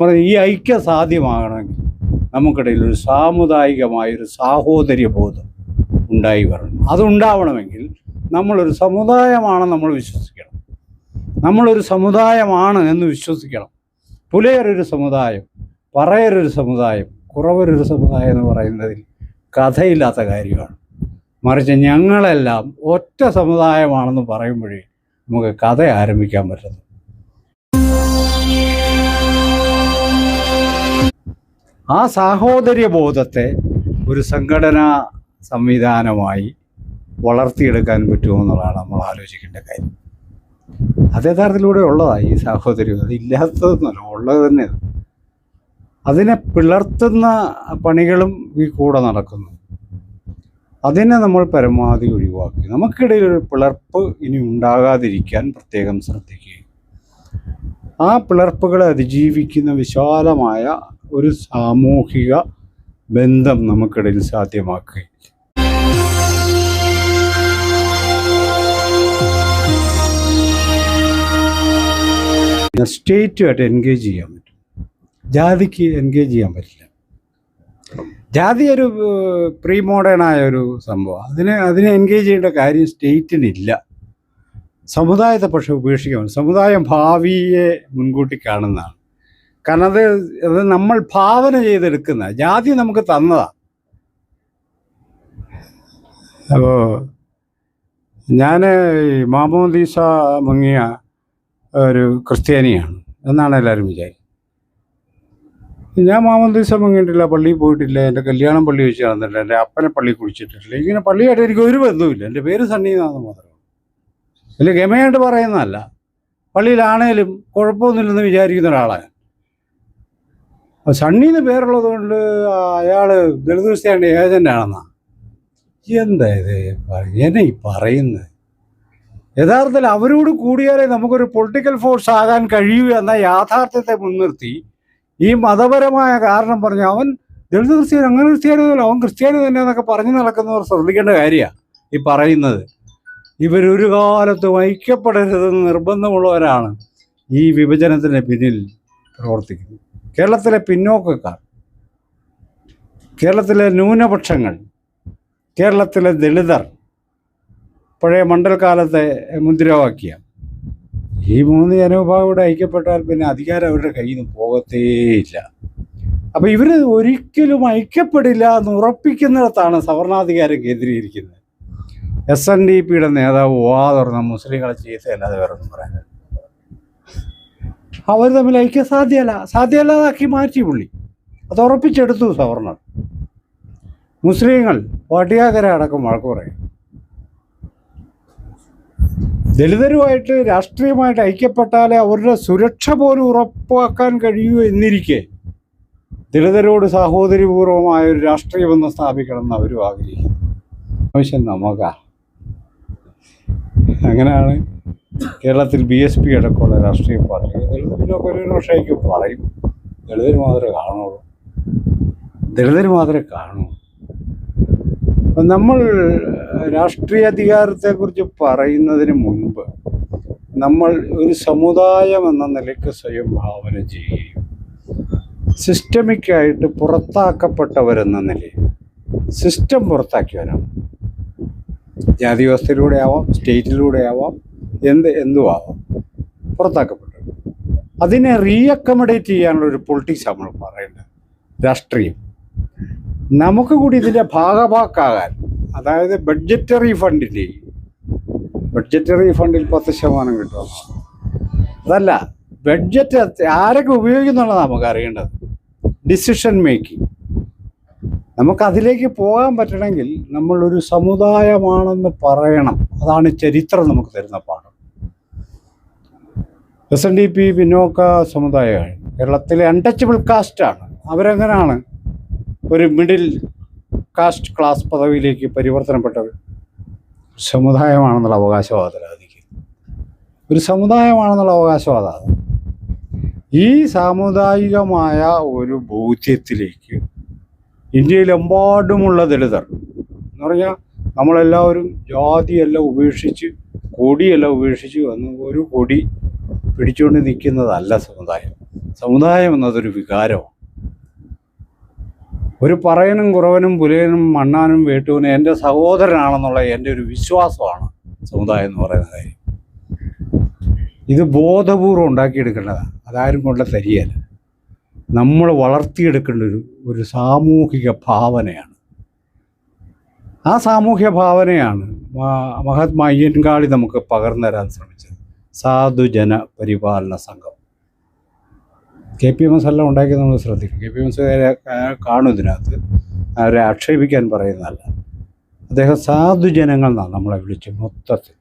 ഈ ഐക്യം സാധ്യമാകണമെങ്കിൽ നമുക്കിടയിൽ ഒരു സാമുദായികമായ ഒരു സാഹോദര്യ ബോധം ഉണ്ടായി വരണം. അതുണ്ടാവണമെങ്കിൽ നമ്മളൊരു സമുദായമാണെന്ന് നമ്മൾ വിശ്വസിക്കണം. നമ്മളൊരു സമുദായമാണ് എന്ന് വിശ്വസിക്കണം. പുലയരൊരു സമുദായം പറയരൊരു സമുദായം കുറവരൊരു സമുദായം എന്ന് പറയുന്നതിൽ കഥയില്ലാത്ത കാര്യമാണ്. മറിച്ച് ഞങ്ങളെല്ലാം ഒറ്റ സമുദായമാണെന്ന് പറയുമ്പോഴേ നമുക്ക് കഥ ആരംഭിക്കാൻ പറ്റുന്നു ആ സാഹോദര്യ ബോധത്തെ ഒരു സംഘടനാ സംവിധാനമായി വളർത്തിയെടുക്കാൻ പറ്റുമോ എന്നുള്ളതാണ് നമ്മൾ ആലോചിക്കേണ്ട കാര്യം. അത് യഥാർത്ഥത്തിലൂടെ ഉള്ളതാണ് ഈ സാഹോദര്യം. അത് ഇല്ലാത്തതെന്നല്ല ഉള്ളത് തന്നെ അതിനെ പിളർത്തുന്ന പണികളും ഈ കൂടെ നടക്കുന്നു. അതിനെ നമ്മൾ പരമാവധി ഒഴിവാക്കി. നമുക്കിടയിൽ ഒരു പിളർപ്പ് ഇനി ഉണ്ടാകാതിരിക്കാൻ പ്രത്യേകം ശ്രദ്ധിക്കുക. ആ പിളർപ്പുകളെ അതിജീവിക്കുന്ന വിശാലമായ ഒരു സാമൂഹിക ബന്ധം നമുക്കിടയിൽ സാധ്യമാക്കുക സ്റ്റേറ്റുമായിട്ട് എൻഗേജ് ചെയ്യാൻ പറ്റും. ജാതിക്ക് എൻഗേജ് ചെയ്യാൻ പറ്റില്ല. ജാതി ഒരു പ്രീ മോഡേൺ ആയ ഒരു സംഭവം. അതിനെ അതിനെ എൻഗേജ് ചെയ്യേണ്ട കാര്യം സ്റ്റേറ്റിനില്ല. സമുദായത്തെ പക്ഷെ ഉപേക്ഷിക്കാൻ സമുദായം ഭാവിയെ മുൻകൂട്ടി കാണുന്നതാണ്. കാരണം അത് അത് നമ്മൾ ഭാവന ചെയ്തെടുക്കുന്ന ജാതി നമുക്ക് തന്നതാ. അപ്പോൾ ഞാൻ മാമോദീസ മുങ്ങിയ ഒരു ക്രിസ്ത്യാനിയാണ്. എന്നാണ് എല്ലാവരും വിചാരിക്കുന്നത്. ഞാൻ മാമോദീസ മുങ്ങിയിട്ടില്ല പള്ളിയിൽ പോയിട്ടില്ല എന്റെ കല്യാണം പള്ളി വെച്ച് നടന്നിട്ടില്ല എന്റെ അപ്പനെ പള്ളി കുടിച്ചിട്ടില്ല ഇങ്ങനെ പള്ളിയായിട്ട് എനിക്ക് ഒരു ബന്ധവുമില്ല. എന്റെ പേര് സണ്ണി എന്നാന്ന് മാത്രമേ വലിയ ഗമയായിട്ട് പറയുന്നതല്ല. പള്ളിയിലാണേലും കുഴപ്പമൊന്നുമില്ലെന്ന് വിചാരിക്കുന്ന ഒരാളാണ് അപ്പോൾ സണ്ണിന്ന് പേരുള്ളത് കൊണ്ട് അയാൾ ദളിത് ക്രിസ്ത്യാനിയുടെ ഏജന്റ് ആണെന്നാ എന്താ ഇത്? എന്നെ ഈ പറയുന്നത് യഥാർത്ഥത്തിൽ അവരോട് കൂടിയാലേ നമുക്കൊരു പൊളിറ്റിക്കൽ ഫോഴ്സ് ആകാൻ കഴിയൂ എന്ന യാഥാർത്ഥ്യത്തെ മുൻനിർത്തി ഈ മതപരമായ കാരണം പറഞ്ഞ് അവൻ ദളിത് ക്രിസ്ത്യാനി അങ്ങനെ ക്രിസ്ത്യാനിയല്ല അവൻ ക്രിസ്ത്യാനി തന്നെ എന്നൊക്കെ പറഞ്ഞു നടക്കുന്നവർ ശ്രദ്ധിക്കേണ്ട കാര്യമാണ് ഈ പറയുന്നത്. ഇവരൊരു കാലത്തും ഐക്യപ്പെടരുതെന്ന് നിർബന്ധമുള്ളവരാണ് ഈ വിഭജനത്തിന് പിന്നിൽ പ്രവർത്തിക്കുന്നത്. കേരളത്തിലെ പിന്നോക്കക്കാർ കേരളത്തിലെ ന്യൂനപക്ഷങ്ങൾ കേരളത്തിലെ ദളിതർ പഴയ മണ്ഡൽക്കാലത്തെ മുദ്രാവാക്യ ഈ മൂന്ന് ജനവിഭാഗം ഐക്യപ്പെട്ടാൽ പിന്നെ അധികാരം അവരുടെ കയ്യിൽ നിന്ന് പോകത്തേയില്ല. അപ്പോൾ ഇവർ ഒരിക്കലും ഐക്യപ്പെടില്ല എന്ന് ഉറപ്പിക്കുന്നിടത്താണ് സവർണാധികാരം കേന്ദ്രീകരിക്കുന്നത്. എസ് എൻ ഡി പിയുടെ നേതാവ് വാ തുറന്ന മുസ്ലിങ്ങളെ ചീത്തയല്ലാതെ വേറെ ഒന്നും പറയാൻ അവർ തമ്മിൽ ഐക്യം സാധ്യല്ല സാധ്യമല്ലാതാക്കി മാറ്റി പുള്ളി. അത് ഉറപ്പിച്ചെടുത്തു സവർണർ. മുസ്ലിങ്ങൾ പട്ടിയാകര അടക്കം വഴക്ക് പറയും. ദളിതരുമായിട്ട് രാഷ്ട്രീയമായിട്ട് ഐക്യപ്പെട്ടാലേ അവരുടെ സുരക്ഷ പോലും ഉറപ്പാക്കാൻ കഴിയൂ എന്നിരിക്കെ ദളിതരോട് സാഹോദര്യപൂർവമായ ഒരു രാഷ്ട്രീയ ബന്ധം സ്ഥാപിക്കണം എന്ന് അവരും ആഗ്രഹിക്കുന്നു. ആവശ്യം നമുക്കാ. അങ്ങനെയാണ് കേരളത്തിൽ ബി എസ് പി അടക്കമുള്ള രാഷ്ട്രീയ പാർട്ടികൾ ദളിതരിനൊക്കെ ഒരു പക്ഷേക്ക് പറയും. ദളിതർ മാത്രമേ കാണുള്ളൂ. ദളിതർ മാത്രമേ കാണുള്ളൂ. നമ്മൾ രാഷ്ട്രീയ അധികാരത്തെക്കുറിച്ച് പറയുന്നതിന് മുൻപ് നമ്മൾ ഒരു സമുദായം എന്ന നിലയ്ക്ക് സ്വയം ഭാവന ചെയ്യുകയും സിസ്റ്റമിക്കായിട്ട് പുറത്താക്കപ്പെട്ടവരെന്ന നിലയിൽ സിസ്റ്റം പുറത്താക്കിയവരാണ്. ജാതി വ്യവസ്ഥയിലൂടെ ആവാം സ്റ്റേറ്റിലൂടെ ആവാം എന്ത് എന്തുവാകും പുറത്താക്കപ്പെട്ടു അതിനെ റീഅക്കമഡേറ്റ് ചെയ്യാനുള്ള ഒരു പൊളിറ്റിക്സ് നമ്മൾ പറയുന്നത് രാഷ്ട്രീയം. നമുക്ക് കൂടി ഇതിന്റെ ഭാഗഭാക്കാകാൻ അതായത് ബഡ്ജറ്ററി ഫണ്ടിന്റെ ബഡ്ജറ്ററി ഫണ്ടിൽ പത്ത് ശതമാനം കിട്ടും അതല്ല ബഡ്ജറ്റ് ആരൊക്കെ ഉപയോഗിക്കുന്നുള്ളതാണ് നമുക്ക് അറിയേണ്ടത്. ഡിസിഷൻ മേക്കിംഗ് നമുക്ക് അതിലേക്ക് പോകാൻ പറ്റണമെങ്കിൽ നമ്മളൊരു സമുദായമാണെന്ന് പറയണം. അതാണ് ചരിത്രം നമുക്ക് തരുന്ന പാഠം. എസ് എൻ ഡി പി പിന്നോക്ക സമുദായമാണ് കേരളത്തിലെ അൺടച്ചബിൾ കാസ്റ്റാണ് അവരെങ്ങനെയാണ് ഒരു മിഡിൽ കാസ്റ്റ് ക്ലാസ് പദവിയിലേക്ക് പരിവർത്തനപ്പെട്ടത്? സമുദായമാണെന്നുള്ള അവകാശവാദത്തിലായിരിക്കും ഒരു സമുദായമാണെന്നുള്ള അവകാശവാദം. ഈ സാമുദായികമായ ഒരു ബോധ്യത്തിലേക്ക് ഇന്ത്യയിലെമ്പാടുമുള്ള ദളിതർ എന്ന് പറഞ്ഞാൽ നമ്മളെല്ലാവരും ജാതിയെല്ലാം ഉപേക്ഷിച്ച് കൊടിയെല്ലാം ഉപേക്ഷിച്ച് വന്ന് ഒരു കൊടി പിടിച്ചുകൊണ്ട് നിൽക്കുന്നതല്ല സമുദായം. സമുദായം എന്നതൊരു വികാരമാണ്. ഒരു പറയനും കുറവനും പുലയനും മണ്ണാനും വേട്ടുവിനും എന്റെ സഹോദരനാണെന്നുള്ള എന്റെ ഒരു വിശ്വാസമാണ് സമുദായം എന്ന് പറയുന്ന കാര്യം. ഇത് ബോധപൂർവം ഉണ്ടാക്കിയെടുക്കേണ്ടതാണ്. അതാരും കൊണ്ട് തരികയല്ല. നമ്മൾ വളർത്തിയെടുക്കേണ്ട ഒരു ഒരു സാമൂഹിക ഭാവനയാണ്. ആ സാമൂഹിക ഭാവനയാണ് മഹാത്മാ അയ്യൻകാളി നമുക്ക് പകർന്നു തരാൻ ശ്രമിച്ചത്. സാധുജന പരിപാലന സംഘം. കെ പി എം എസ് എല്ലാം ഉണ്ടാക്കി നമ്മൾ ശ്രദ്ധിക്കും കെ പി എം എസ് കാണും ഇതിനകത്ത്. അവരെ ആക്ഷേപിക്കാൻ പറയുന്നതല്ല അദ്ദേഹം സാധുജനങ്ങൾ എന്നാണ് നമ്മളെ വിളിച്ച് മൊത്തത്തിൽ.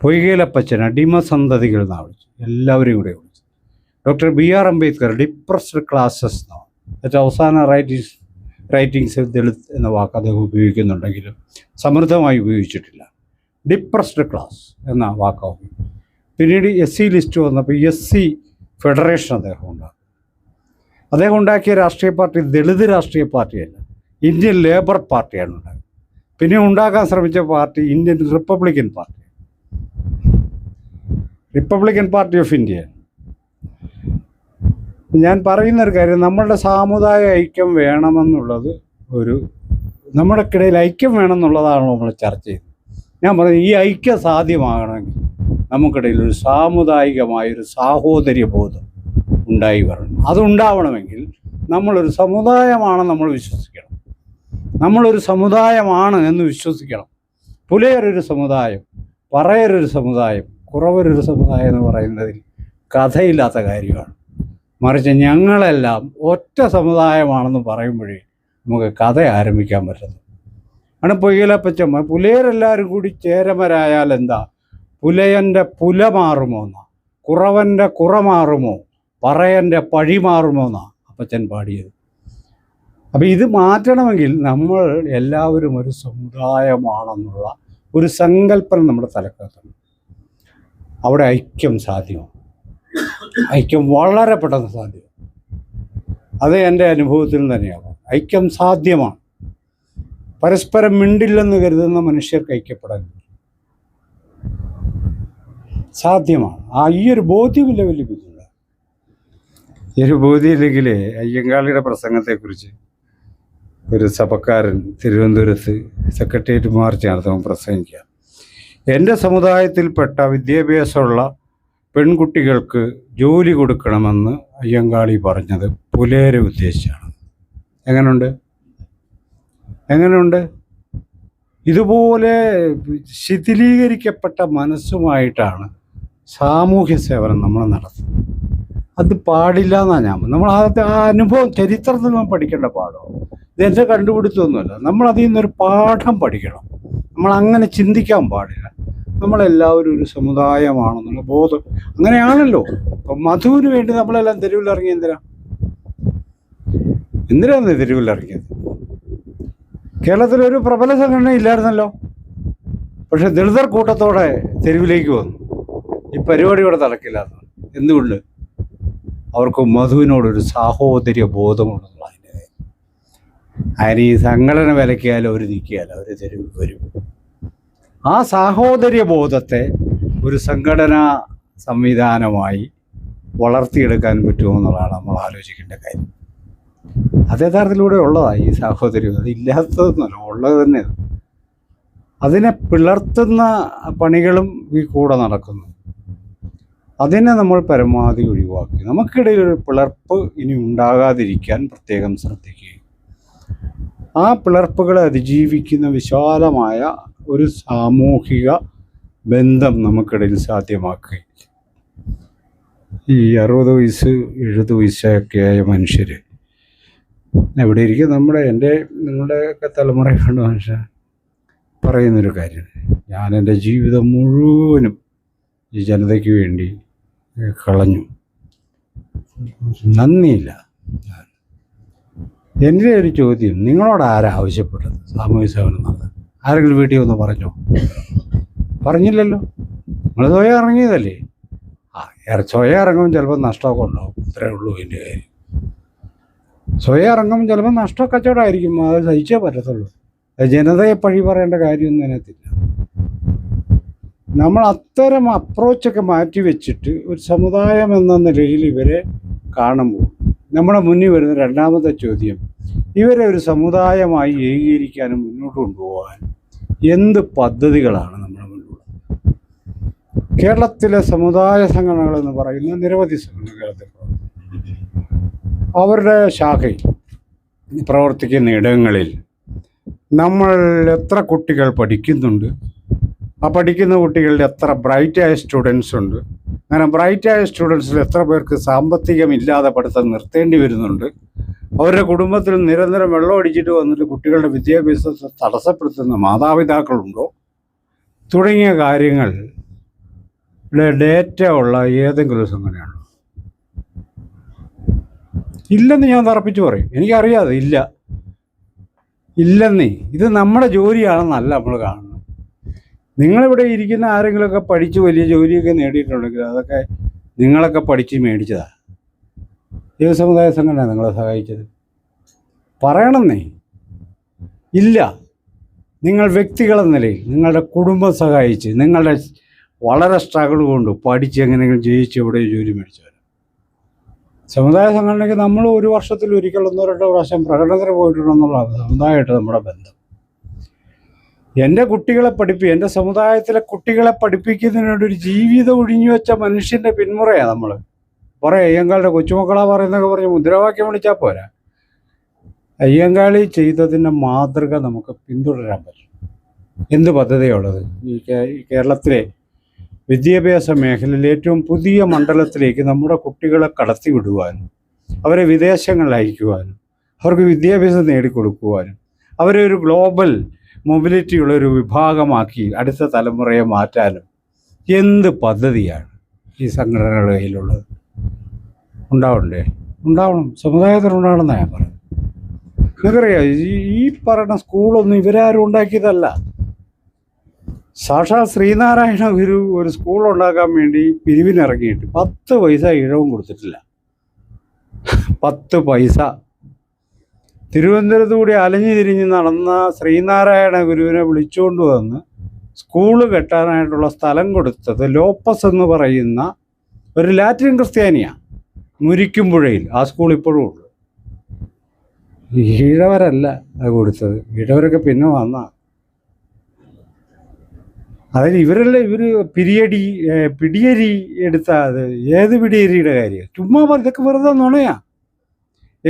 പൊയ്കേലപ്പച്ചന അടിമസന്തതികൾ എന്നാണ് വിളിച്ചു എല്ലാവരെയും കൂടെ വിളിച്ചു doctor B R Ambedkar depressed classes എന്നാണ്. ഏറ്റവും അവസാന റൈറ്റിങ്സ് റൈറ്റിങ്സ് ദളിത് എന്ന വാക്ക് അദ്ദേഹം ഉപയോഗിക്കുന്നുണ്ടെങ്കിലും സമൃദ്ധമായി ഉപയോഗിച്ചിട്ടില്ല. ഡിപ്രസ്ഡ് ക്ലാസ് എന്ന വാക്കാവും. പിന്നീട് എസ് സി ലിസ്റ്റ് വന്നപ്പോൾ എസ് സി ഫെഡറേഷൻ അദ്ദേഹം ഉണ്ടാക്കി. അദ്ദേഹം ഉണ്ടാക്കിയ രാഷ്ട്രീയ പാർട്ടി ദളിത് രാഷ്ട്രീയ പാർട്ടിയല്ല ഇന്ത്യൻ ലേബർ പാർട്ടിയാണ് ഉണ്ടായത്. പിന്നെ ഉണ്ടാക്കാൻ ശ്രമിച്ച party Indian Republican party. Republican party of India. ഞാൻ പറയുന്ന ഒരു കാര്യം നമ്മളുടെ സാമുദായ ഐക്യം വേണമെന്നുള്ളത് ഒരു നമ്മുടെ ഇടയിൽ ഐക്യം വേണമെന്നുള്ളതാണ് നമ്മൾ ചർച്ച ചെയ്യുന്നത്? ഞാൻ പറഞ്ഞു ഈ ഐക്യം സാധ്യമാകണമെങ്കിൽ നമുക്കിടയിൽ ഒരു സാമുദായികമായ ഒരു സാഹോദര്യ ബോധം ഉണ്ടായി വരണം. അതുണ്ടാവണമെങ്കിൽ നമ്മളൊരു സമുദായമാണെന്ന് നമ്മൾ വിശ്വസിക്കണം. നമ്മളൊരു സമുദായമാണ് എന്ന് വിശ്വസിക്കണം. പുലയരൊരു സമുദായം പറയരൊരു സമുദായം കുറവരൊരു സമുദായം എന്ന് പറയുന്നതിൽ കഥയില്ലാത്ത കാര്യമാണ്. മറിച്ച് ഞങ്ങളെല്ലാം ഒറ്റ സമുദായമാണെന്ന് പറയുമ്പോഴേ നമുക്ക് കഥ ആരംഭിക്കാൻ പറ്റുന്നു ആണ് പൊയ്യലപ്പച്ചമ്മ പുലയരെല്ലാവരും കൂടി ചേരമരായാൽ എന്താ? പുലയന്റെ പുല മാറുമോ എന്നാ? കുറവന്റെ കുറ മാറുമോ? പറയന്റെ പഴി മാറുമോ എന്നാ? അപ്പച്ചൻ പാടിയത്. അപ്പം ഇത് മാറ്റണമെങ്കിൽ നമ്മൾ എല്ലാവരും ഒരു സമുദായമാണെന്നുള്ള ഒരു സങ്കല്പന നമ്മുടെ തലക്കകത്തുണ്ട്. അവിടെ ഐക്യം സാധ്യമാണ്. ഐക്യം വളരെ പെട്ടെന്ന് സാധ്യമാണ്. അത് എന്റെ അനുഭവത്തിൽ തന്നെയാണ്. ഐക്യം സാധ്യമാണ്. പരസ്പരം മിണ്ടില്ലെന്ന് കരുതുന്ന മനുഷ്യർക്ക് ഐക്യപ്പെടാൻ. സാധ്യമാണ്. ആ ഈ ഒരു ബോധ്യമില്ല വലിയ ബുദ്ധിമുട്ട്. ഈ ഒരു ബോധ്യമില്ലെങ്കിൽ അയ്യങ്കാളിയുടെ പ്രസംഗത്തെക്കുറിച്ച് ഒരു സഭക്കാരൻ തിരുവനന്തപുരത്ത് സെക്രട്ടേറിയറ്റ് മാർച്ച് നടത്തുമ്പോൾ പ്രസംഗിക്കുക. എന്റെ സമുദായത്തിൽപ്പെട്ട വിദ്യാഭ്യാസമുള്ള പെൺകുട്ടികൾക്ക് ജോലി കൊടുക്കണമെന്ന് അയ്യങ്കാളി പറഞ്ഞത് പുലേരെ ഉദ്ദേശിച്ചാണ്. എങ്ങനെയുണ്ട് എങ്ങനെയുണ്ട്? ഇതുപോലെ ശിഥിലീകരിക്കപ്പെട്ട മനസ്സുമായിട്ടാണ് സാമൂഹ്യ സേവനം നമ്മൾ നടത്തുന്നത്. അത് പാടില്ല എന്നാണ് ഞാൻ നമ്മൾ ആ അനുഭവം ചരിത്രത്തിൽ നമ്മൾ പഠിക്കേണ്ട പാഠം ഇതെന്റെ കണ്ടുപിടിച്ചൊന്നുമല്ല നമ്മൾ അതിൽ നിന്നൊരു പാഠം പഠിക്കണം. നമ്മൾ അങ്ങനെ ചിന്തിക്കാൻ പാടില്ല. നമ്മളെല്ലാവരും ഒരു സമുദായമാണെന്നുള്ള ബോധം. അങ്ങനെയാണല്ലോ. അപ്പം മധുവിന് വേണ്ടി നമ്മളെല്ലാം തെരുവിലിറങ്ങി എന്തിനാ? എന്തിനാണ് തെരുവിലിറങ്ങിയത്? കേരളത്തിലൊരു പ്രബല സംഘടന ഇല്ലായിരുന്നല്ലോ. പക്ഷെ ദളിതർ കൂട്ടത്തോടെ തെരുവിലേക്ക് വന്നു. ഈ പരിപാടി ഇവിടെ നടക്കില്ലാത്ത എന്തുകൊണ്ട്? അവർക്ക് മധുവിനോടൊരു സാഹോദര്യ ബോധമുണ്ടെന്നുള്ള അതിന്റെ അതിന് ഈ സംഘടന വിലക്കിയാലും അവർ നിൽക്കിയാലും അവർ തെരുവിൽ വരും. ആ സാഹോദര്യ ബോധത്തെ ഒരു സംഘടനാ സംവിധാനമായി വളർത്തിയെടുക്കാൻ പറ്റുമോ എന്നുള്ളതാണ് നമ്മൾ ആലോചിക്കേണ്ട കാര്യം. അത് യഥാർത്ഥത്തിലൂടെ ഉള്ളതാണ് ഈ സാഹോദര്യം. അത് ഇല്ലാത്തതൊന്നുമല്ല ഉള്ളത് തന്നെ അതിനെ പിളർത്തുന്ന പണികളും ഈ കൂടെ നടക്കുന്നു. അതിനെ നമ്മൾ പരമാവധി ഒഴിവാക്കി. നമുക്കിടയിൽ ഒരു പിളർപ്പ് ഇനി ഉണ്ടാകാതിരിക്കാൻ പ്രത്യേകം ശ്രദ്ധിക്കുക ആ പിളർപ്പുകളെ അതിജീവിക്കുന്ന വിശാലമായ ഒരു സാമൂഹിക ബന്ധം നമുക്കിടയിൽ സാധ്യമാക്കുക ഈ അറുപത് വയസ്സ് എഴുപത് വയസ്സൊക്കെയായ മനുഷ്യർ എവിടെ ഇരിക്കും? നമ്മുടെ എന്റെ നിങ്ങളുടെയൊക്കെ തലമുറ കണ്ട മനുഷ്യ. പറയുന്നൊരു കാര്യം. ഞാൻ എന്റെ ജീവിതം മുഴുവനും ഈ ജനതയ്ക്ക് വേണ്ടി കളഞ്ഞു. നന്ദിയില്ല. എന്റെ ഒരു ചോദ്യം നിങ്ങളോട് ആരാ ആവശ്യപ്പെട്ടത്? സാമൂഹ്യ സേവനം നടത്താൻ. ആരെങ്കിലും വീട്ടിൽ ഒന്ന് പറഞ്ഞോ? പറഞ്ഞില്ലല്ലോ. നിങ്ങൾ സ്വയം ഇറങ്ങിയതല്ലേ? ആ സ്വയം ഇറങ്ങുമ്പോൾ ചിലപ്പോൾ നഷ്ടമൊക്കെ ഉണ്ടാവും. അത്രേ ഉള്ളൂ എന്റെ കാര്യം. സ്വയം ഇറങ്ങുമ്പോൾ ചിലപ്പോൾ നഷ്ട കച്ചവടമായിരിക്കും അത് സഹിച്ചേ പറ്റത്തുള്ളൂ. ജനതയെ പഴി പറയേണ്ട കാര്യമൊന്നും അതിനകത്തില്ല. നമ്മൾ അത്തരം അപ്രോച്ചൊക്കെ മാറ്റി വെച്ചിട്ട് ഒരു സമുദായം എന്ന നിലയിൽ ഇവരെ കാണുമ്പോൾ നമ്മുടെ മുന്നിൽ വരുന്ന രണ്ടാമത്തെ ചോദ്യം ഇവരെ ഒരു സമുദായമായി ഏകീകരിക്കാനും മുന്നോട്ട് കൊണ്ടുപോകാനും എന്ത് പദ്ധതികളാണ് നമ്മുടെ മുന്നിലുള്ളത്? കേരളത്തിലെ സമുദായ സംഘടനകൾ എന്ന് പറയുന്ന നിരവധി സംഘടനകൾ. അവരുടെ ശാഖയിൽ പ്രവർത്തിക്കുന്ന ഇടങ്ങളിൽ നമ്മൾ എത്ര കുട്ടികൾ പഠിക്കുന്നുണ്ട്? ആ പഠിക്കുന്ന കുട്ടികളിൽ എത്ര ബ്രൈറ്റായ സ്റ്റുഡൻസ് ഉണ്ട്? അങ്ങനെ ബ്രൈറ്റായ സ്റ്റുഡൻസിൽ എത്ര പേർക്ക് സാമ്പത്തികമില്ലാതെ പഠിത്തം നിർത്തേണ്ടി വരുന്നുണ്ട്? അവരുടെ കുടുംബത്തിൽ നിരന്തരം വെള്ളം അടിച്ചിട്ട് വന്നിട്ട് കുട്ടികളുടെ വിദ്യാഭ്യാസത്തെ തടസ്സപ്പെടുത്തുന്ന മാതാപിതാക്കളുണ്ടോ? തുടങ്ങിയ കാര്യങ്ങൾ ഡേറ്റ ഉള്ള ഏതെങ്കിലും സംഘടനയാണോ ഇല്ലെന്ന് ഞാൻ തറപ്പിച്ച് പറയും. എനിക്കറിയാതെ ഇല്ല. ഇല്ലെന്നേ ഇത് നമ്മുടെ ജോലിയാണെന്നല്ല നമ്മൾ കാണുന്നത്. നിങ്ങളിവിടെ ഇരിക്കുന്ന ആരെങ്കിലുമൊക്കെ പഠിച്ച് വലിയ ജോലിയൊക്കെ നേടിയിട്ടുണ്ടെങ്കിൽ അതൊക്കെ നിങ്ങളൊക്കെ പഠിച്ച് മേടിച്ചതാണ് ഏത് സമുദായ സംഘടന നിങ്ങളെ സഹായിച്ചത്? പറയണമെന്നേ. ഇല്ല. നിങ്ങൾ വ്യക്തികളെന്ന നിലയിൽ നിങ്ങളുടെ കുടുംബം സഹായിച്ച് നിങ്ങളുടെ വളരെ സ്ട്രഗിൾ കൊണ്ട് പഠിച്ച് എങ്ങനെയെങ്കിലും ജയിച്ച് എവിടെ ജോലി മേടിച്ചവർ സമുദായ സംഘടനയ്ക്ക് നമ്മൾ ഒരു വർഷത്തിൽ ഒരിക്കൽ ഒന്നോ രണ്ടോ പ്രാവശ്യം പ്രകടനത്തിന് പോയിട്ടുണ്ടെന്നുള്ളതാണ് സമുദായമായിട്ട് നമ്മുടെ ബന്ധം. എന്റെ കുട്ടികളെ പഠിപ്പി എന്റെ സമുദായത്തിലെ കുട്ടികളെ പഠിപ്പിക്കുന്നതിന് വേണ്ടി ഒരു ജീവിതം ഒഴിഞ്ഞു വെച്ച മനുഷ്യന്റെ പിന്മുറയാണ് നമ്മൾ. പറയാം അയ്യങ്കാളുടെ കൊച്ചുമക്കളാ പറയുന്നതൊക്കെ പറഞ്ഞ് മുദ്രാവാക്യം വിളിച്ചാൽ പോരാ. അയ്യങ്കാളി ചെയ്തതിന്റെ മാതൃക നമുക്ക് പിന്തുടരാൻ പറ്റും. എന്ത് പദ്ധതിയുള്ളത് ഈ കേരളത്തിലെ വിദ്യാഭ്യാസ മേഖലയിൽ ഏറ്റവും പുതിയ മണ്ഡലത്തിലേക്ക് നമ്മുടെ കുട്ടികളെ കടത്തിവിടുവാനും അവരെ വിദേശങ്ങളിൽ അയക്കുവാനും അവർക്ക് വിദ്യാഭ്യാസം നേടിക്കൊടുക്കുവാനും അവരെ ഒരു ഗ്ലോബൽ മൊബിലിറ്റിയുള്ള ഒരു വിഭാഗമാക്കി അടുത്ത തലമുറയെ മാറ്റാനും എന്ത് പദ്ധതിയാണ് ഈ സംഘടനകളുടെ കയ്യിലുള്ളത്? ഉണ്ടാവണ്ടേ? ഉണ്ടാവണം. സമുദായത്തിനുണ്ടാവണമെന്നാണ് ഞാൻ പറയുന്നത്. നിങ്ങൾക്കറിയാം ഈ പറയുന്ന സ്കൂളൊന്നും ഇവരാരും ഉണ്ടാക്കിയതല്ല. സാക്ഷാൽ ശ്രീനാരായണ ഗുരു ഒരു സ്കൂൾ ഉണ്ടാക്കാൻ വേണ്ടി പിരിവിനിറങ്ങിയിട്ട് പത്ത് പൈസ ഇഴവും കൊടുത്തിട്ടില്ല. പത്ത് പൈസ. തിരുവനന്തപുരത്ത് കൂടി അലഞ്ഞു തിരിഞ്ഞ് നടന്ന ശ്രീനാരായണ ഗുരുവിനെ വിളിച്ചുകൊണ്ട് വന്ന് സ്കൂൾ കെട്ടാനായിട്ടുള്ള സ്ഥലം കൊടുത്തത് ലോപ്പസ് എന്ന് പറയുന്ന ഒരു ലാറ്റിൻ ക്രിസ്ത്യാനിയാണ് മുരിക്കുമ്പുഴയിൽ ആ സ്കൂൾ ഇപ്പോഴും ഉള്ളു ഈഴവരല്ല അത് കൊടുത്തത്. ഈഴവരൊക്കെ പിന്നെ വന്ന. അതിൽ ഇവരല്ല ഇവർ പിരിയടി പിടിയരി എടുത്ത അത് ഏത് പിടിയരിയുടെ കാര്യം? ചുമ്മാ ഇതൊക്കെ വെറുതെ നുണയാ.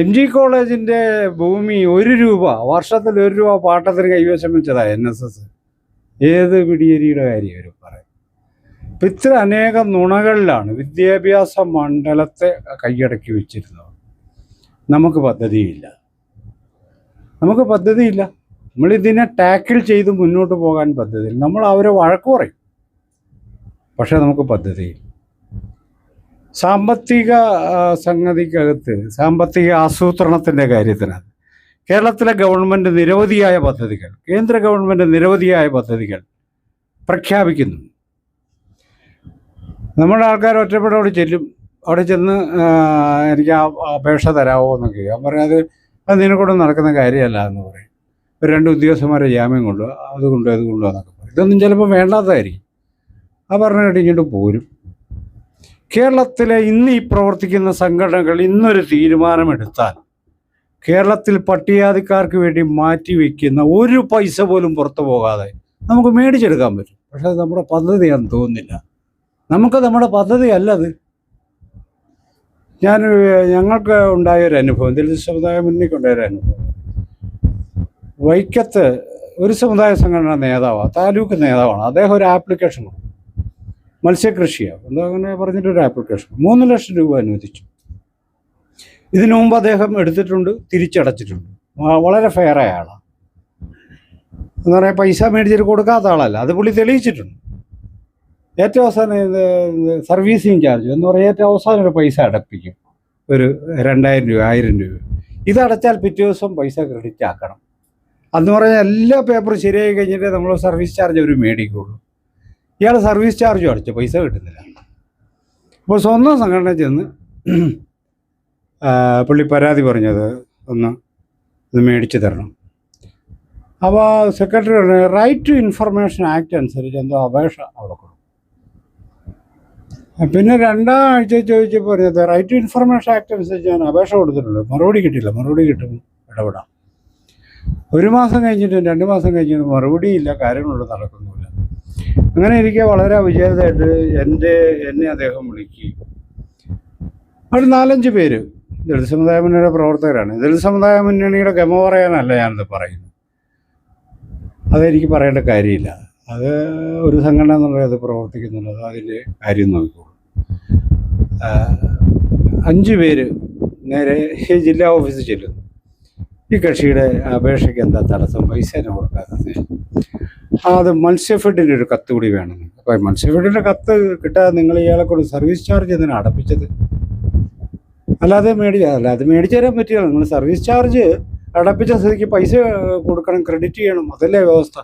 എം ജി കോളേജിന്റെ ഭൂമി ഒരു രൂപ വർഷത്തിൽ ഒരു രൂപ പാട്ടത്തിന് കൈവശം വെച്ചതാ എൻ എസ് എസ്. ഏത് പിടിയരിയുടെ കാര്യം അവർ പറയും? ഇപ്പം ഇത്ര അനേകം നുണകളിലാണ് വിദ്യാഭ്യാസ മണ്ഡലത്തെ കൈയടക്കി വെച്ചിരുന്നത് നമുക്ക് പദ്ധതിയില്ല. നമുക്ക് പദ്ധതിയില്ല. നമ്മളിതിനെ ടാക്കിൾ ചെയ്ത് മുന്നോട്ട് പോകാൻ പദ്ധതി നമ്മൾ അവരെ വഴക്ക് പറയും. പക്ഷേ നമുക്ക് പദ്ധതി സാമ്പത്തിക സംഗതിക്കകത്ത് സാമ്പത്തിക ആസൂത്രണത്തിന്റെ കാര്യത്തിനകത്ത് കേരളത്തിലെ ഗവൺമെന്റ് നിരവധിയായ പദ്ധതികൾ കേന്ദ്ര ഗവൺമെന്റ് നിരവധിയായ പദ്ധതികൾ പ്രഖ്യാപിക്കുന്നു. നമ്മുടെ ആൾക്കാർ ഒറ്റപ്പെട്ടോട് ചെല്ലും. അവിടെ ചെന്ന് എനിക്ക് ആ അപേക്ഷ തരാമോ എന്നൊക്കെ ഞാൻ പറഞ്ഞത് അത് നിനക്കൂടെ നടക്കുന്ന കാര്യമല്ല എന്ന് പറയും. രണ്ട് ഉദ്യോഗസ്ഥന്മാരെ ജാമ്യം കൊണ്ടു അത് കൊണ്ടു അത് കൊണ്ടു എന്നൊക്കെ പറയും. ഇതൊന്നും ചിലപ്പോൾ വേണ്ടാത്തതായിരിക്കും. ആ പറഞ്ഞ ഇങ്ങോട്ട് പോരും. കേരളത്തിലെ ഇന്ന് ഈ പ്രവർത്തിക്കുന്ന സംഘടനകൾ ഇന്നൊരു തീരുമാനമെടുത്താൽ കേരളത്തിൽ പട്ടികാതിക്കാർക്ക് വേണ്ടി മാറ്റിവെക്കുന്ന ഒരു പൈസ പോലും പുറത്തു പോകാതെ നമുക്ക് മേടിച്ചെടുക്കാൻ പറ്റും. പക്ഷെ അത് നമ്മുടെ പദ്ധതിയാണെന്ന് തോന്നുന്നില്ല. നമുക്ക് നമ്മുടെ പദ്ധതി അല്ലത്. ഞാൻ ഞങ്ങൾക്ക് ഉണ്ടായ ഒരു അനുഭവം ദളിത് സമുദായ ഒരു അനുഭവം വൈക്കത്ത് ഒരു സമുദായ സംഘടന നേതാവാണ് താലൂക്ക് നേതാവാണ്. അദ്ദേഹം ഒരു ആപ്ലിക്കേഷൻ കൊടുത്തു മത്സ്യകൃഷിയാണ് എന്താ അങ്ങനെ പറഞ്ഞിട്ടൊരു ആപ്ലിക്കേഷൻ. മൂന്ന് ലക്ഷം രൂപ അനുവദിച്ചു. ഇതിനു മുമ്പ് അദ്ദേഹം എടുത്തിട്ടുണ്ട് തിരിച്ചടച്ചിട്ടുണ്ട്. വളരെ വളരെ ഫെയറായ ആളാണ് എന്ന് പറയാൻ പൈസ മേടിച്ചിട്ട് കൊടുക്കാത്ത ആളല്ല. അത് പുള്ളി തെളിയിച്ചിട്ടുണ്ട്. ഏറ്റവും അവസാനം സർവീസിങ് ചാർജ് എന്ന് പറയാൻ ഏറ്റവും അവസാനം ഒരു പൈസ അടപ്പിക്കും. ഒരു രണ്ടായിരം രൂപ ആയിരം രൂപ. ഇതടച്ചാൽ പിറ്റേ ദിവസം പൈസ ക്രെഡിറ്റ് ആക്കണം. അന്ന് പറഞ്ഞാൽ എല്ലാ പേപ്പറും ശരിയായി കഴിഞ്ഞിട്ട് നമ്മൾ സർവീസ് ചാർജ് അവർ മേടിക്കുള്ളൂ. ഇയാൾ സർവീസ് ചാർജും അടച്ചു പൈസ കിട്ടുന്നില്ല. അപ്പോൾ സ്വന്തം സംഘടന ചെന്ന് പുള്ളി പരാതി പറഞ്ഞത് ഒന്ന് ഇത് മേടിച്ച് തരണം. അപ്പോൾ സെക്രട്ടറി പറഞ്ഞു റൈറ്റ് ടു ഇൻഫർമേഷൻ ആക്ട് അനുസരിച്ച് എന്തോ അപേക്ഷ അവിടെ കൊടുക്കും. പിന്നെ രണ്ടാഴ്ച ചോദിച്ചപ്പോൾ പറഞ്ഞത് റൈറ്റ് ടു ഇൻഫർമേഷൻ ആക്ട് അനുസരിച്ച് ഞാൻ അപേക്ഷ കൊടുത്തിട്ടുണ്ട്. മറുപടി കിട്ടില്ല മറുപടി കിട്ടും. ഇടപെടാം. ഒരു മാസം കഴിഞ്ഞിട്ടും രണ്ട് മാസം കഴിഞ്ഞിട്ടും മറുപടിയില്ല കാര്യങ്ങളൊന്നും നടക്കുന്നില്ല അങ്ങനെ ഇരിക്കെ വളരെ അവിചാരിതമായിട്ട് എന്റെ എന്നെ അദ്ദേഹം വിളിക്കുകയും ഒരു നാലഞ്ച് പേര്. ദളിത് സമുദായ മുന്നണിയുടെ പ്രവർത്തകരാണ്. ദളിത് സമുദായ മുന്നണിയുടെ ഗമ പറയാനല്ല ഞാനിത് പറയുന്നത്. അതെനിക്ക് പറയേണ്ട കാര്യമില്ല. അത് ഒരു സംഘടന എന്നുള്ളത് അത് പ്രവർത്തിക്കുന്നുള്ളത് അതിന്റെ കാര്യം നോക്കിക്കോളൂ. അഞ്ച് പേര് നേരെ ജില്ലാ ഓഫീസിൽ ചെല്ലുന്നു. ഈ കക്ഷിയുടെ അപേക്ഷയ്ക്ക് എന്താ തടസ്സം? പൈസ തന്നെ കൊടുക്കാത്തത്. അത് മത്സ്യഫെഡിന്റെ ഒരു കത്ത് കൂടി വേണം. അപ്പോൾ മത്സ്യഫെഡിന്റെ കത്ത് കിട്ടാതെ നിങ്ങൾ ഇയാളെ കൊണ്ട് സർവീസ് ചാർജ് എന്തിനാണ് അടപ്പിച്ചത്? അല്ലാതെ മേടി അല്ലാതെ മേടിച്ചു തരാൻ പറ്റില്ല. നിങ്ങൾ സർവീസ് ചാർജ് അടപ്പിച്ച സ്ഥിതിക്ക് പൈസ കൊടുക്കണം ക്രെഡിറ്റ് ചെയ്യണം അതല്ലേ വ്യവസ്ഥ.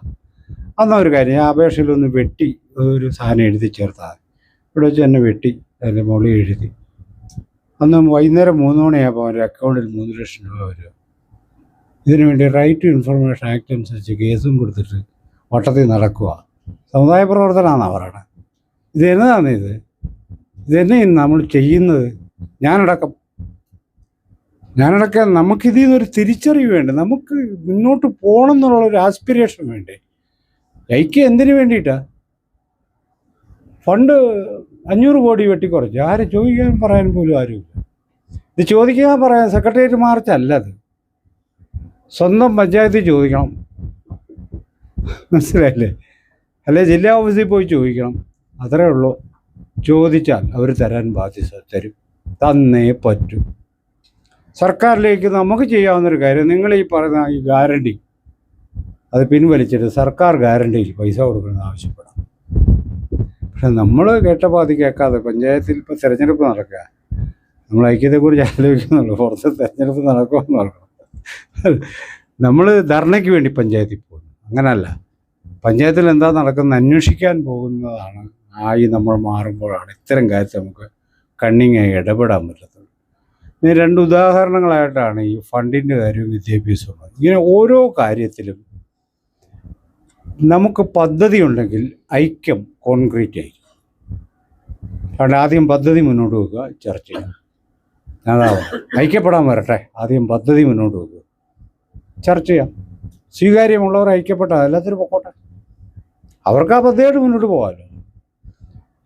അന്നാ ഒരു കാര്യം ആ അപേക്ഷയിലൊന്ന് വെട്ടി ഒരു സാധനം എഴുതി ചേർത്താൽ ഇവിടെ വെച്ച് തന്നെ വെട്ടി അതിന്റെ മുകളിൽ എഴുതി. അന്ന് വൈകുന്നേരം മൂന്ന് മണിയാകുമ്പോൾ അവന്റെ അക്കൗണ്ടിൽ മൂന്ന് ലക്ഷം രൂപ വരും. ഇതിനു വേണ്ടി റൈറ്റ് ടു ഇൻഫർമേഷൻ ആക്ട് അനുസരിച്ച് കേസും കൊടുത്തിട്ട് വട്ടത്തിൽ നടക്കുക സമുദായ പ്രവർത്തനമാണെന്നാണ് പറയണത് ഇത് എന്നതാണ് ഇത്? ഇതെന്നെ നമ്മൾ ചെയ്യുന്നത്? ഞാനടക്കം. ഞാനടക്കം നമുക്കിതിൽ നിന്നൊരു തിരിച്ചറിവ് വേണ്ടേ? നമുക്ക് മുന്നോട്ട് പോകണം എന്നുള്ള ഒരു ആസ്പിരേഷൻ വേണ്ടേ? ഐക്യം എന്തിനു വേണ്ടിയിട്ടാ? ഫണ്ട് അഞ്ഞൂറ് കോടി വെട്ടിക്കുറച്ചു. ആരും ചോദിക്കാൻ പറയാൻ പോലും ആരുമില്ല. ഇത് ചോദിക്കാൻ പറയാൻ സെക്രട്ടേറിയറ്റ് മാർച്ചല്ല അത്. സ്വന്തം പഞ്ചായത്തിൽ ചോദിക്കണം. മനസ്സിലായില്ലേ? അല്ലെ ജില്ലാ ഓഫീസിൽ പോയി ചോദിക്കണം. അത്രേ ഉള്ളൂ. ചോദിച്ചാൽ അവർ തരാൻ ബാധ്യത തരും. തന്നേ പറ്റൂ. സർക്കാരിലേക്ക് നമുക്ക് ചെയ്യാവുന്നൊരു കാര്യം നിങ്ങൾ ഈ പറയുന്ന ഈ ഗ്യാരണ്ടി അത് പിൻവലിച്ചിട്ട് സർക്കാർ ഗ്യാരണ്ടിയിൽ പൈസ കൊടുക്കണമെന്ന് ആവശ്യപ്പെടാം. പക്ഷെ നമ്മൾ കേട്ട പാതി കേൾക്കാതെ പഞ്ചായത്തിൽ ഇപ്പോൾ തിരഞ്ഞെടുപ്പ് നടക്കുക. നമ്മൾ ഐക്യത്തെക്കുറിച്ച് ആലോചിക്കുന്നുള്ളൂ. പുറത്ത് തിരഞ്ഞെടുപ്പ് നടക്കുമെന്ന് നടക്കണം നമ്മൾ ധർണയ്ക്ക് വേണ്ടി പഞ്ചായത്തിൽ പോകുന്നു. അങ്ങനല്ല. പഞ്ചായത്തിൽ എന്താ നടക്കുന്നത്? അന്വേഷിക്കാൻ പോകുന്നതാണ്. ആയി നമ്മൾ മാറുമ്പോഴാണ് ഇത്തരം കാര്യത്തിൽ നമുക്ക് കണ്ണിങ്ങായി ഇടപെടാൻ പറ്റത്തുള്ളൂ. ഇനി രണ്ട് ഉദാഹരണങ്ങളായിട്ടാണ് ഈ ഫണ്ടിന്റെ കാര്യവും വിദ്യാഭ്യാസവും ഇങ്ങനെ ഓരോ കാര്യത്തിലും നമുക്ക് പദ്ധതി ഉണ്ടെങ്കിൽ ഐക്യം കോൺക്രീറ്റ് ആയിരിക്കും. അതുകൊണ്ട് ആദ്യം പദ്ധതി മുന്നോട്ട് വെക്കുക ചർച്ച ചെയ്യുക. അതാവും ഐക്യപ്പെടാൻ വരട്ടെ. ആദ്യം പദ്ധതി മുന്നോട്ട് വെക്കുക. ചർച്ച ചെയ്യാം. സ്വീകാര്യമുള്ളവർ ഐക്യപ്പെട്ട എല്ലാത്തിനും പൊക്കോട്ടെ. അവർക്ക് ആ പദ്ധതിയായിട്ട് മുന്നോട്ട് പോകാമല്ലോ.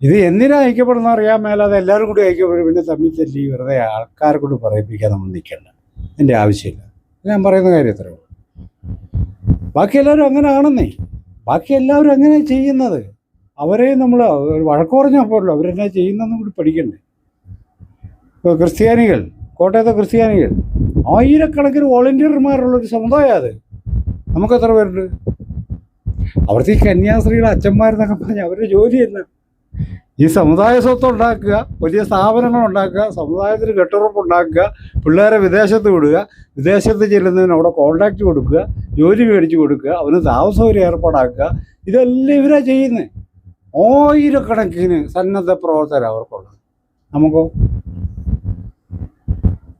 ഇത് എന്തിനാ ഐക്യപ്പെടുന്ന അറിയാൻ മേലാതെ എല്ലാവരും കൂടി ഐക്യപ്പെടും. പിന്നെ തമ്മിൽ തല്ലി വെറുതെ ആൾക്കാരെ കൂടി പറയിപ്പിക്കാൻ നമ്മൾ നിൽക്കണ്ട. എന്റെ ആവശ്യമില്ല. ഞാൻ പറയുന്ന കാര്യം എത്ര ബാക്കി എല്ലാവരും അങ്ങനെ ആണെന്നേ. ബാക്കി എല്ലാവരും അങ്ങനെ ചെയ്യുന്നത്. അവരെ നമ്മൾ വഴക്ക് പറഞ്ഞാൽ പോരല്ലോ. അവരെന്നാ ചെയ്യുന്നതെന്ന് കൂടി പഠിക്കണ്ടേ. ഇപ്പോൾ ക്രിസ്ത്യാനികൾ കോട്ടയത്തെ ക്രിസ്ത്യാനികൾ ആയിരക്കണക്കിന് വോളണ്ടിയർമാരുള്ള ഒരു സമുദായം അത്. നമുക്ക് എത്ര പേരുണ്ട്? അവിടുത്തെ ഈ കന്യാസ്ത്രീകളെ അച്ഛന്മാരെന്നൊക്കെ പറഞ്ഞാൽ അവരുടെ ജോലി എന്നാ? ഈ സമുദായ സ്വത്ത് ഉണ്ടാക്കുക വലിയ സ്ഥാപനങ്ങൾ ഉണ്ടാക്കുക സമുദായത്തിന് കെട്ടുറപ്പ് ഉണ്ടാക്കുക പിള്ളേരെ വിദേശത്ത് വിടുക വിദേശത്ത് ചെല്ലുന്നതിന് അവിടെ കോണ്ടാക്ട് കൊടുക്കുക ജോലി മേടിച്ച് കൊടുക്കുക അവന് താമസ സൗകര്യം ഏർപ്പാടാക്കുക ഇതെല്ലാം ഇവരാ ചെയ്യുന്നത് ആയിരക്കണക്കിന് സന്നദ്ധ പ്രവർത്തകർ അവർക്കുള്ളത്. നമുക്കോ?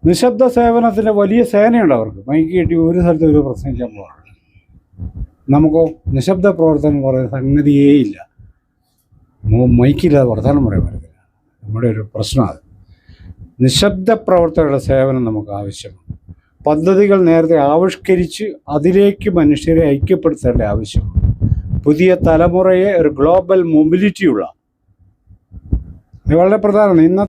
നിശബ്ദ സേവനത്തിന്റെ വലിയ സേനയുണ്ട് അവർക്ക്. മൈക്ക് കിട്ടി ഒരു സ്ഥലത്ത് ഒരു പ്രസംഗിക്കാൻ പോകാറുണ്ട് നമുക്കോ നിശബ്ദ പ്രവർത്തനം പറയുന്ന സംഗതിയേ ഇല്ല. മോ- മൈക്കില്ലാതെ വർത്തമാനം പറയാൻ പറ്റില്ല നമ്മുടെ ഒരു പ്രശ്നമാണ് നിശബ്ദ പ്രവർത്തകരുടെ സേവനം നമുക്ക് ആവശ്യമാണ്. പദ്ധതികൾ നേരത്തെ ആവിഷ്കരിച്ച് അതിലേക്ക് മനുഷ്യരെ ഐക്യപ്പെടുത്തേണ്ട ആവശ്യമാണ്. പുതിയ തലമുറയെ ഒരു ഗ്ലോബൽ മൊബിലിറ്റിയുള്ള. വളരെ പ്രധാനമാണ്. ഇന്നത്തെ